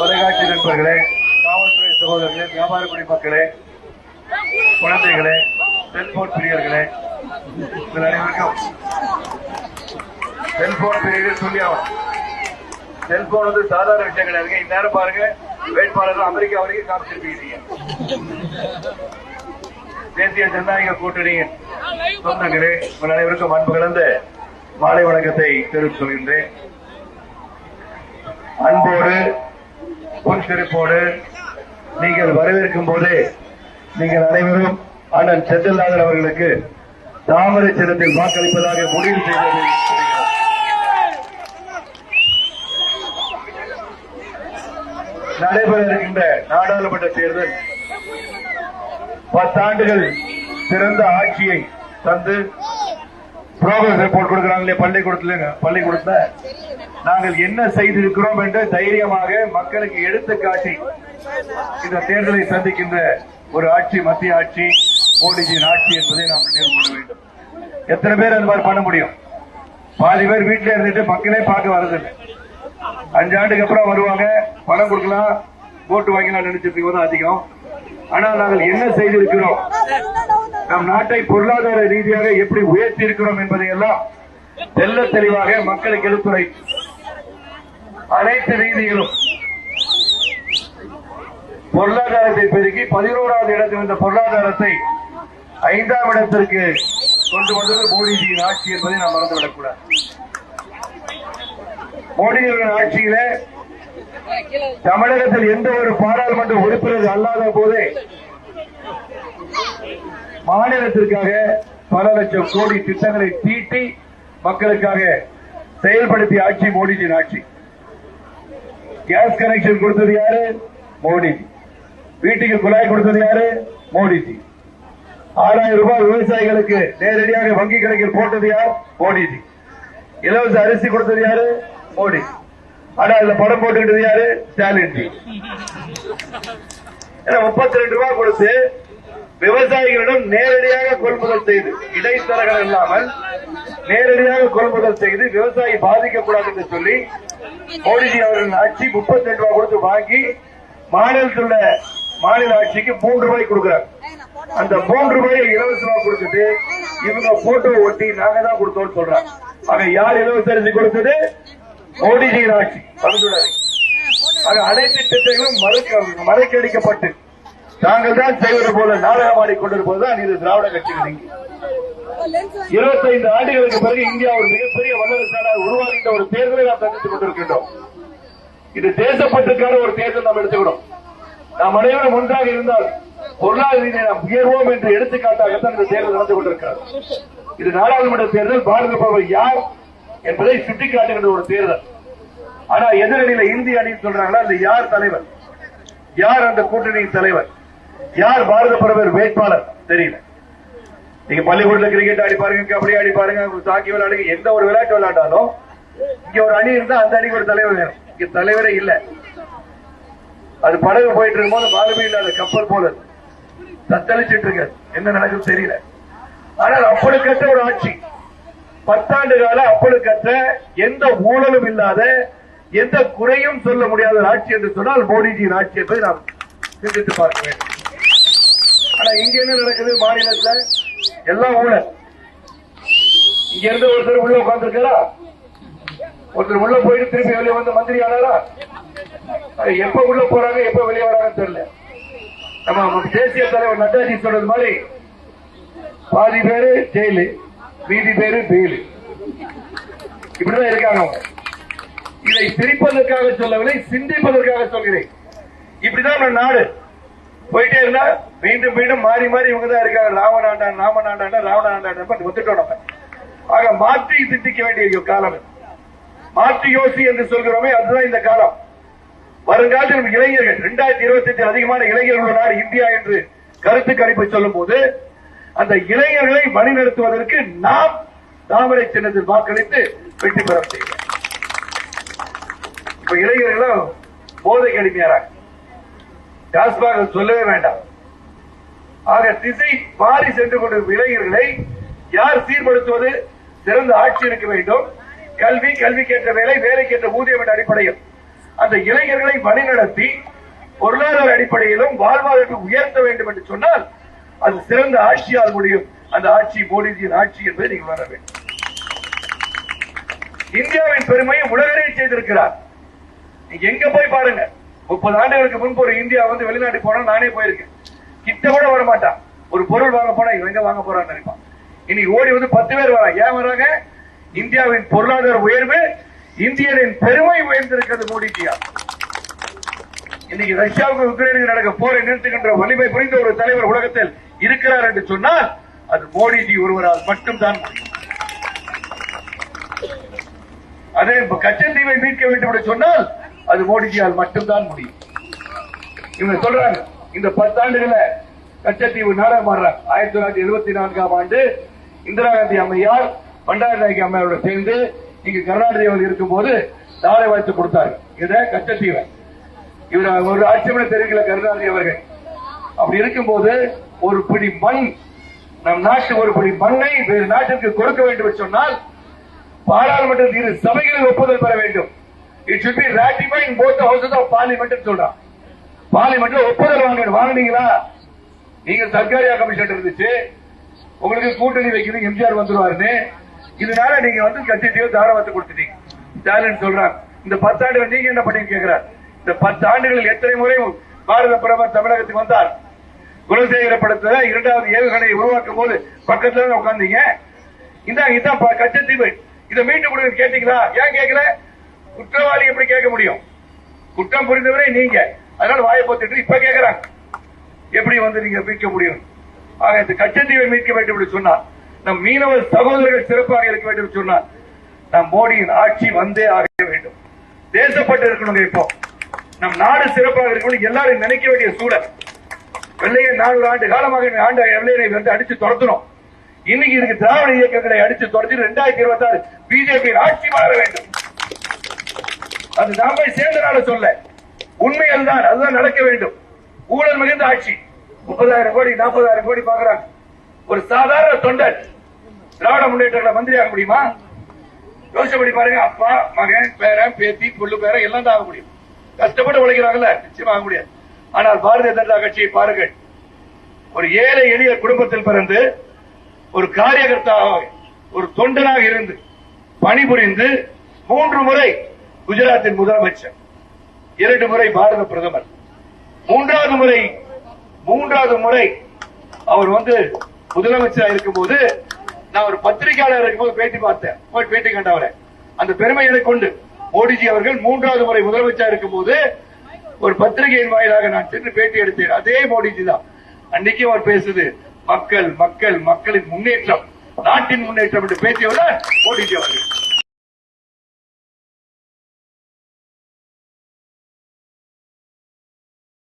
தொலைக்காட்சி நண்பர்களே காவல்துறை சகோதரர்களே வியாபார குடிமக்களே குழந்தைகளே செல்போன் பிரியர்களே உங்கள் அனைவருக்கும் செல்போன் பிரியர்கள் சொல்லி ஆகணும் செல்போன் வந்து சாதாரண விஷயம் கிடையாது இந்நேரம் பாருங்க வேட்பாளர்கள் அமெரிக்கா வரைக்கும் காமிச்சிருப்பீங்க தேசிய ஜனநாயக கூட்டணியின் சொந்தங்களே உங்கள் அனைவருக்கும் அன்பு கலந்த மாலை வணக்கத்தை தெரிவித்துக் கொள்கின்றேன். அன்போடு சிரிப்போடு நீங்கள் வரவேற்கும் போதே நீங்கள் அனைவரும் அண்ணன் செந்தில்நாதன் அவர்களுக்கு தாமரை சின்னத்தில் வாக்களிப்பதாக முடிவு செய்தது. நடைபெற இருக்கின்ற நாடாளுமன்ற தேர்தல் பத்தாண்டுகள் சிறந்த ஆட்சியை தந்து புரோகிரஸ் ரிப்போர்ட் கொடுக்கிறாங்களே பள்ளிக்கூடத்துல பள்ளிக்கூடத்துல. நாங்கள் என்ன செய்திருக்கிறோம் என்று தைரியமாக மக்களுக்கு எடுத்து காட்டி இந்த தேர்தலை சந்திக்கின்ற ஒரு ஆட்சி மத்திய ஆட்சி மோடிஜியின் ஆட்சி என்பதை நாம் நினைவு கொள்ள வேண்டும். எத்தனை பேர் அந்த மாதிரி பண்ண முடியும்? பாதி பேர் வீட்டில் இருந்துட்டு மக்களே பார்க்க வரதில்லை அஞ்சு ஆண்டுக்கு அப்புறம் வருவாங்க பணம் கொடுக்கலாம் ஓட்டு வாங்கலாம் நினைச்சிட்டு தான் அதிகம். ஆனால் நாங்கள் என்ன செய்திருக்கிறோம்? நம் நாட்டை பொருளாதார ரீதியாக எப்படி உயர்த்தி இருக்கிறோம் என்பதை எல்லாம் தெல்ல தெளிவாக மக்களுக்கு எடுத்துரை அனைத்து ரீதியிலும் பொருளாதாரத்தை பெருக்கி பதினோராவது இடத்தில் இருந்த பொருளாதாரத்தை ஐந்தாம் இடத்திற்கு கொண்டு வந்தது மோடிஜியின் ஆட்சி என்பதை நாம் மறந்துவிடக்கூடாது. மோடிஜியின் ஆட்சியில தமிழகத்தில் எந்த ஒரு பாராளுமன்ற உறுப்பினர் அல்லாத போதே மாநிலத்திற்காக பல லட்சம் கோடி திட்டங்களை தீட்டி மக்களுக்காக செயல்படுத்திய ஆட்சி மோடிஜியின் ஆட்சி. கேஸ் கனெக்ஷன் கொடுத்தது யாரு? மோடிஜி. வீட்டுக்கு குழாய் கொடுத்தது யாரு? மோடிஜி. ஆறாயிரம் ரூபாய் விவசாயிகளுக்கு நேரடியாக வங்கி கணக்கில் போட்டது யார்? மோடிஜி. இலவச அரிசி கொடுத்தது யாரு? மோடி ஆனா அதுல படம் போட்டுக்கிட்டது யாரு? ஸ்டாலின் ஜி. முப்பத்தி ரெண்டு ரூபாய் கொடுத்து விவசாயிகளிடம் நேரடியாக கொள்முதல் செய்து இடைத்தரகர் இல்லாமல் நேரடியாக கொள்முதல் செய்து விவசாயி பாதிக்கக்கூடாது என்று சொல்லி மோடிஜி அவர்கள் ஆட்சி முப்பத்தி ரெண்டு ரூபாய் கொடுத்து வாங்கி மாநிலத்தில் மாநில ஆட்சிக்கு மூன்று ரூபாய் கொடுக்கிறார். அந்த மூன்று ரூபாயை இலவசமா கொடுத்துட்டு இவங்க போட்டோ ஒட்டி நாங்க தான் கொடுத்தோம்னு சொல்றாங்க. ஆக யார் இலவச அரிசி கொடுத்தது? மோடிஜியின் ஆட்சி. மறந்துடாதீங்க. ஆக அனைத்து திட்டங்களும் மறைக்க மறைக்கடிக்கப்பட்டு. தாங்கள் தான் செய்வது போல நாடகமாடி கொண்டிருப்பதுதான் இது திராவிட கட்சிகள் இருபத்தைந்து ஆண்டுகளுக்கு பிறகு இந்தியா ஒரு மிகப்பெரிய வல்லரசு நாடாக உருவாகின்ற ஒரு தேர்தலை நாம் சந்தித்துக் கொண்டிருக்கின்றோம். இது தேசப்பட்டுக்கான ஒரு தேர்தல் நாம் எடுத்துக்கிறோம் நாம் அனைவரும் ஒன்றாக இருந்தால் பொருளாதார ரீதியை நாம் உயர்வோம் என்று எடுத்துக்காட்டாகத்தான் இந்த தேர்தல் நடந்து கொண்டிருக்கிறது. இது நாடாளுமன்ற தேர்தல் பாரத பிரதமர் யார் என்பதை சுட்டிக்காட்டுகின்ற ஒரு தேர்தல். ஆனா எதிரணியில இந்திய அணி சொல்றாங்களா அந்த யார் தலைவர்? யார் அந்த கூட்டணியின் தலைவர்? யார் பாரத பிரதமர் வேட்பாளர்? தெரியல. நீங்க பள்ளிக்கூடத்துல கிரிக்கெட் ஆடி பாருங்க கபடி ஆடி பாருங்க சாக்கி விளையாடுங்க எந்த ஒரு விளையாட்டு விளையாண்டாலும் இங்க ஒரு அணி இருந்தா அந்த அணிக்கு ஒரு தலைவர் வேணும். இங்க தலைவரே இல்ல. அது படகு போயிட்டு இருக்கும் போது பாலுமே இல்லாத கப்பல் போல தத்தளிச்சிட்டு இருக்க. என்ன நடக்கும் தெரியல. ஆனால் அப்பழுக்கற்ற ஒரு ஆட்சி. பத்தாண்டு கால அப்பழுக்கற்ற எந்த ஊழலும் இல்லாத எந்த குறையும் சொல்ல முடியாத ஒரு ஆட்சி என்று சொன்னால் மோடிஜியின் ஆட்சி என்பதை நாம் சிந்தித்து பார்க்க வேண்டும். ஆனா இங்க என்ன நடக்குது? மாநிலத்துல எல்லாம் ஊழல் இங்க இருந்து ஒருத்தர் உள்ள உட்கார்ந்துருக்காரா ஒருத்தர் உள்ள போயிட்டு திருப்பி வெளியே வந்து மந்திரி ஆனாரா? எப்ப உள்ள போறாங்க எப்ப வெளியே வராங்கன்னு தெரியல. நம்ம தேசிய தலைவர் நட்டாஜி சொன்னது மாதிரி பாதி பேரு ஜெயிலு மீதி பேரு பெயிலு இப்படிதான் இருக்காங்க அவங்க. இதை சிரிப்பதற்காக சொல்லவில்லை சிந்திப்பதற்காக சொல்கிறேன். இப்படிதான் நம்ம நாடு. போயிட்டே இருந்தா மீண்டும் மீண்டும் மாறி மாறி இவங்க தான் இருக்காங்க ராவணாண்டான் ராவண ராவணாண்டாண்ட ஒத்துட்டோம் நம்ம ஆக மாற்றி சிந்திக்க வேண்டிய காலம் மாற்றி யோசி என்று சொல்கிறோமே அதுதான் இந்த காலம். வருங்காலத்தில் நம்ம இளைஞர்கள் இரண்டாயிரத்தி இருபத்தி எட்டு அதிகமான இளைஞர்கள் உள்ள நாடு இந்தியா என்று கருத்து கணிப்பை சொல்லும் போது அந்த இளைஞர்களை வழிநடத்துவதற்கு நாம் தாமரை சின்னத்தில் வாக்களித்து வெற்றி பெற செய்வோம் இப்ப இளைஞர்களும் போதை அடிமையாராங்க டாஸ்மாக சொல்லவே வேண்டாம். ஆக திசை மாறி சென்று கொண்டிருக்கும் இளைஞர்களை யார் சீர்படுத்துவது? சிறந்த ஆட்சி இருக்க வேண்டும். கல்வி கல்விக்கேற்ற வேலை வேலைக்கேற்ற ஊதியம் என்ற அடிப்படையில். அந்த இளைஞர்களை வழிநடத்தி பொருளாதார அடிப்படையிலும் வாழ்வாதாரத்தை உயர்த்த வேண்டும் என்று சொன்னால் அது சிறந்த ஆட்சியால் முடியும். அந்த ஆட்சி மோடிஜியின் ஆட்சி என்பதை நீங்கள் வர வேண்டும். இந்தியாவின் பெருமையை உலகரே செய்திருக்கிறார். நீங்க எங்க போய் பாருங்க. முப்பது ஆண்டுகளுக்கு முன்பு ஒரு இந்தியா வந்து வெளிநாட்டு போனா நானே போயிருக்கேன். கிட்ட கூட வர மாட்டான் ஒரு பொருள் வாங்க போனா இவங்க எங்க வாங்க போறான்னு நினைப்பான். இன்னைக்கு ஓடி வந்து பத்து பேர் வராங்க ஏன் வராங்க? இந்தியாவின் பொருளாதார உயர்வு இந்தியனின் பெருமை உயர்ந்திருக்கிறது மோடிஜியா இன்னைக்கு ரஷ்யாவுக்கு உக்ரைனுக்கு நடக்க போரை நிறுத்துகின்ற வலிமை புரிந்த ஒரு தலைவர் உலகத்தில் இருக்கிறார் என்று சொன்னால் அது மோடிஜி ஒருவரால் மட்டும்தான் முடியும். அதே கச்சத்தீவை மீட்க வேண்டும் என்று சொன்னால் அது மோடிஜியால் மட்டும்தான் முடியும். இவங்க சொல்றாங்க இந்த பத்தாண்டுகள கச்சத்தீவு நாடகம் ஆடுறாங்க. ஆயிரத்தி தொள்ளாயிரத்தி எழுபத்தி நான்காம் ஆண்டு இந்திரா காந்தி அம்மையார் பண்டார நாயகி அம்மையாரோட சேர்ந்து இங்க கருணாநிதி இருக்கும் இருக்கும்போது தாரை வாய்த்து கொடுத்தாரு. இத கச்சத்தீவை. இவர் ஒரு ஆட்சியமனை தெரிவிக்கல கருணாநிதி அவர்கள். அப்படி இருக்கும்போது ஒரு பிடி மண் நம் நாட்டு ஒரு பிடி மண்ணை வேறு நாட்டிற்கு கொடுக்க வேண்டும் என்று சொன்னால் பாராளுமன்றத்தில் இரு சபைகளில் ஒப்புதல் பெற வேண்டும். It should be ratify in both houses of parliament சொல்றான். பார்லிமெண்ட்ல ஒப்புதல் வாங்க வாங்குனீங்களா? நீங்க சர்க்காரியா கமிஷன் இருந்துச்சு. உங்களுக்கு கூட்டணி வைக்கிறது எம்ஜிஆர் வந்துருவாருன்னு. இதனால நீங்க வந்து கட்சியோ தாராவத்தை கொடுத்துட்டீங்க. ஸ்டாலின் சொல்றாங்க இந்த பத்தாண்டு நீங்க என்ன பண்ணி கேட்கிறார் இந்த பத்து ஆண்டுகளில் எத்தனை முறை பாரத பிரதமர் தமிழகத்துக்கு வந்தார்? குலசேகர படத்துல இரண்டாவது ஏவுகணையை உருவாக்கும் போது பக்கத்துல தான் உட்கார்ந்தீங்க. இந்த இதான் கச்சத்தீவு. இதை மீட்டு கொடுங்க. கேட்டீங்களா? ஏன் கேட்கல குற்றவாளி எப்படி கேட்க முடியும்? குற்றம் புரிந்தவரே நீங்க. அதனால வாயை போத்துட்டு இப்ப கேக்குறாங்க. எப்படி வந்து நீங்க மீட்க முடியும்? ஆக இந்த கச்சத்தீவை மீட்க வேண்டும் என்று சொன்னார். நம் மீனவ சகோதரர்கள் சிறப்பாக இருக்க வேண்டும் என்று சொன்னார். நம் மோடியின் ஆட்சி வந்தே ஆக வேண்டும். தேசப்பட்டு இருக்கணும் இப்போ. நம் நாடு சிறப்பாக இருக்கணும் எல்லாரும் நினைக்க வேண்டிய சூழல். வெள்ளையை நானூறு ஆண்டு காலமாக ஆண்டு வெள்ளையனை வந்து அடிச்சு துரத்தணும். இன்னைக்கு இதுக்கு திராவிட இயக்கங்களை அடிச்சு துரத்தி ரெண்டாயிரத்தி இருபத்தி ஆறு பிஜேபி ஆட்சி மாற வேண்டும். அது நாம சேர்ந்தனால சொல்ல. உண்மை அதுதான் அதுதான் நடக்க வேண்டும். ஊழல் மிகுந்த ஆட்சி. முப்பதாயிரம் கோடி நாற்பதாயிரம் கோடி பாக்குறாங்க ஒரு சாதாரண தொண்டர் திராவிட முன்னேற்ற மந்திரியாக முடியுமா? யோசிச்சபடி பாருங்க அப்பா மகன் பேரன் பேத்தி புள்ளு பேரன் எல்லாம் தான் ஆக முடியும். கஷ்டப்பட்டு உழைக்கிறாங்கல்ல நிச்சயமா ஆக முடியாது. ஆனால் பாரதிய ஜனதா கட்சியை பாருங்கள். ஒரு ஏழை எளிய குடும்பத்தில் பிறந்து ஒரு காரியகர்த்தாவாக ஒரு தொண்டனாக இருந்து பணிபுரிந்து மூன்று முறை குஜராத்தின் முதலமைச்சர் இரண்டு முறை பாரத பிரதமர் மூன்றாவது முறை மூன்றாவது முறை அவர் வந்து முதலமைச்சராக இருக்கும்போது நான் ஒரு பத்திரிகையாளர் இருக்கும்போது பேட்டி பார்த்தேன். போய் பேட்டி கண்டவரை. அந்த பெருமை எனக்கு கொண்டு மோடிஜி அவர்கள் மூன்றாவது முறை முதலமைச்சராக இருக்கும்போது ஒரு பத்திரிகையின் வாயிலாக நான் சென்று பேட்டி எடுத்தேன். அதே மோடிஜி தான். அன்னைக்கு அவர் பேசுது மக்கள் மக்கள் மக்களின் முன்னேற்றம் நாட்டின் முன்னேற்றம் என்று பேசியவர் மோடிஜி அவர்கள்.